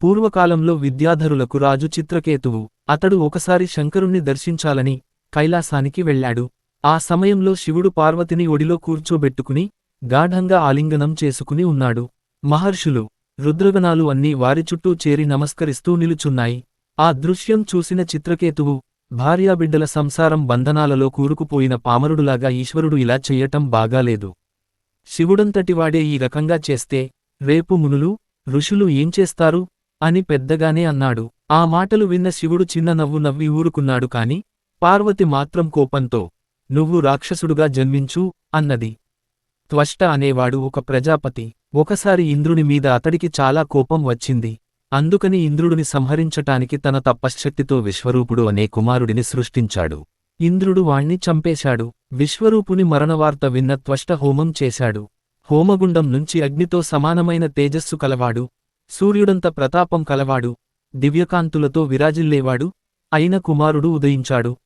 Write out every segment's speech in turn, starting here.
పూర్వకాలంలో విద్యాధరులకు రాజు చిత్రకేతువు. అతడు ఒకసారి శంకరుణ్ణి దర్శించాలని కైలాసానికి వెళ్ళాడు. ఆ సమయంలో శివుడు పార్వతిని ఒడిలో కూర్చోబెట్టుకుని గాఢంగా ఆలింగనం చేసుకుని ఉన్నాడు. మహర్షులు రుద్రగణాలు అన్నీ వారి చుట్టూ చేరి నమస్కరిస్తూ నిలుచున్నాయి. ఆ దృశ్యం చూసిన చిత్రకేతువు భార్యాబిడ్డల సంసారం బంధనాలలో కూరుకుపోయిన పామరుడులాగా ఈశ్వరుడు ఇలా చెయ్యటం బాగాలేదు శివుడంతటివాడే ఈ రకంగా చేస్తే రేపు మునులు ఋషులు ఏం చేస్తారు? అని పెద్దగానే అన్నాడు. ఆ మాటలు విన్న శివుడు చిన్న నవ్వు నవ్వి ఊరుకున్నాడు కాని పార్వతి మాత్రం కోపంతో నువ్వు రాక్షసుడుగా జన్మించు అన్నది. త్వష్ట అనేవాడు ఒక ప్రజాపతి. ఒకసారి ఇంద్రుని మీద అతడికి చాలా కోపం వచ్చింది. అందుకని ఇంద్రుడిని సంహరించటానికి తన తపశ్శక్తితో విశ్వరూపుడు అనే కుమారుడిని సృష్టించాడు. ఇంద్రుడు వాణ్ణి చంపేశాడు. విశ్వరూపుని మరణవార్త విన్న త్వష్ట హోమం చేశాడు. హోమగుండం నుంచి అగ్నితో సమానమైన తేజస్సు కలవాడు. సూర్యుడంత ప్రతాపం కలవాడు దివ్యకాంతులతో విరాజిల్లేవాడు అయిన కుమారుడు ఉదయించాడు.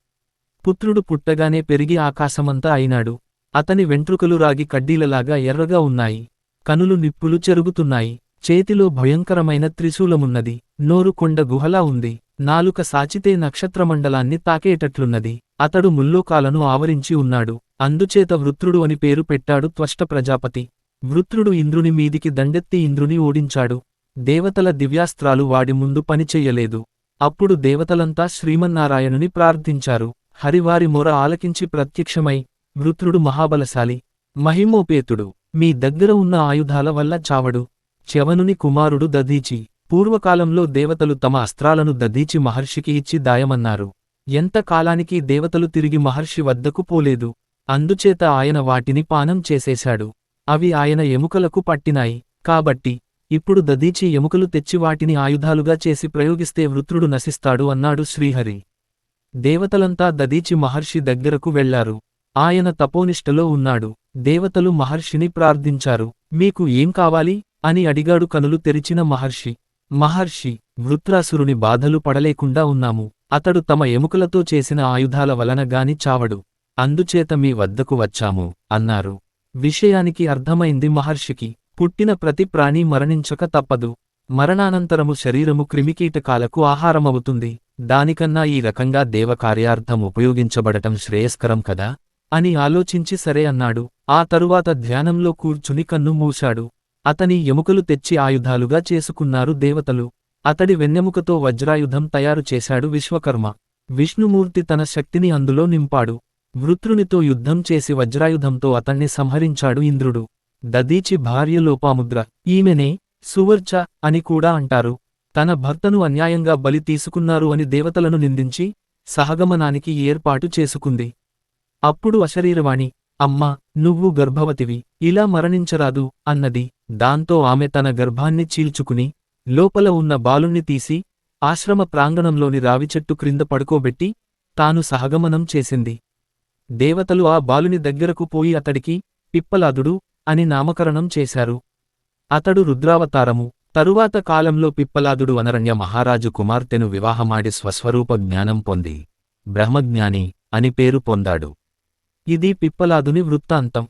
పుత్రుడు పుట్టగానే పెరిగి ఆకాశమంతా అయినాడు. అతని వెంట్రుకలు రాగి కడ్డీలలాగా ఎర్రగా ఉన్నాయి. కనులు నిప్పులు చెరుగుతున్నాయి. చేతిలో భయంకరమైన త్రిశూలమున్నది. నోరు కొండ గుహలా ఉంది. నాలుక సాచితే నక్షత్రమండలాన్ని తాకేటట్లున్నది. అతడు ముల్లోకాలను ఆవరించి ఉన్నాడు. అందుచేత వృత్రుడు అని పేరు పెట్టాడు త్వష్ట ప్రజాపతి. వృత్రుడు ఇంద్రుని మీదికి దండెత్తి ఇంద్రుని ఓడించాడు. దేవతల దివ్యాస్త్రాలు వాడి ముందు పనిచెయ్యలేదు అప్పుడు దేవతలంతా శ్రీమన్నారాయణుని ప్రార్థించారు. హరివారి మొర ఆలకించి ప్రత్యక్షమై వృత్రుడు మహాబలశాలి మహిమోపేతుడు మీ దగ్గర ఉన్న ఆయుధాల వల్ల చావడు. చ్యవనుని కుమారుడు దధీచి పూర్వకాలంలో దేవతలు తమ అస్త్రాలను దధీచి మహర్షికి ఇచ్చి దాయమన్నారు. ఎంత కాలానికి దేవతలు తిరిగి మహర్షి వద్దకు పోలేదు. అందుచేత ఆయన వాటిని పానం చేసేశాడు. అవి ఆయన ఎముకలకు పట్టినాయి. కాబట్టి ఇప్పుడు దదీచి ఎముకలు తెచ్చి వాటిని ఆయుధాలుగా చేసి ప్రయోగిస్తే వృత్రుడు నశిస్తాడు అన్నాడు శ్రీహరి. దేవతలంతా దదీచి మహర్షి దగ్గరకు వెళ్ళారు. ఆయన తపోనిష్టలో ఉన్నాడు. దేవతలు మహర్షిని ప్రార్థించారు. మీకు ఏం కావాలి? అని అడిగాడు కనులు తెరిచిన మహర్షి. మహర్షి వృత్రాసురుని బాధలు పడలేకుండా ఉన్నాము. అతడు తమ ఎముకలతో చేసిన ఆయుధాల వలన గాని చావడు. అందుచేత మీ వద్దకు వచ్చాము అన్నారు. విషయానికి అర్థమైంది మహర్షికి. పుట్టిన ప్రతి ప్రాణి మరణించక తప్పదు. మరణానంతరము శరీరము క్రిమికీటకాలకు ఆహారమవుతుంది. దానికన్నా ఈ రకంగా దేవకార్యార్థం ఉపయోగించబడటం శ్రేయస్కరం కదా? అని ఆలోచించి సరే అన్నాడు. ఆ తరువాత ధ్యానంలో కూర్చుని కన్ను మూశాడు. అతని ఎముకలు తెచ్చి ఆయుధాలుగా చేసుకున్నారు దేవతలు. అతడి వెన్నెముకతో వజ్రాయుధం తయారు చేశాడు విశ్వకర్మ. విష్ణుమూర్తి తన శక్తిని అందులో నింపాడు. వృత్రునితో యుద్ధం చేసి వజ్రాయుధంతో అతన్ని సంహరించాడు ఇంద్రుడు. దదీచి భార్య లోపాముద్ర. ఈమెనే సువర్చ అని కూడా అంటారు. తన భర్తను అన్యాయంగా బలి తీసుకున్నారు అని దేవతలను నిందించి సహగమనానికి ఏర్పాటు చేసుకుంది. అప్పుడు అశరీరవాణి అమ్మా నువ్వు గర్భవతివి ఇలా మరణించరాదు అన్నది. దాంతో ఆమె తన గర్భాన్ని చీల్చుకుని లోపల ఉన్న బాలుణ్ణి తీసి ఆశ్రమ ప్రాంగణంలోని రావిచెట్టు క్రింద పడుకోబెట్టి తాను సహగమనం చేసింది. దేవతలు ఆ బాలుని దగ్గరకు పోయి అతడికి పిప్పలాదుడు అని నామకరణం చేశారు. అతడు రుద్రావతారము తరువాత కాలంలో పిప్పలాదుడు వనరణ్య మహారాజు కుమార్తెను వివాహమాడి స్వస్వరూప జ్ఞానం పొంది బ్రహ్మజ్ఞాని అని పేరు పొందాడు. ఇది పిప్పలాదుని వృత్తాంతం.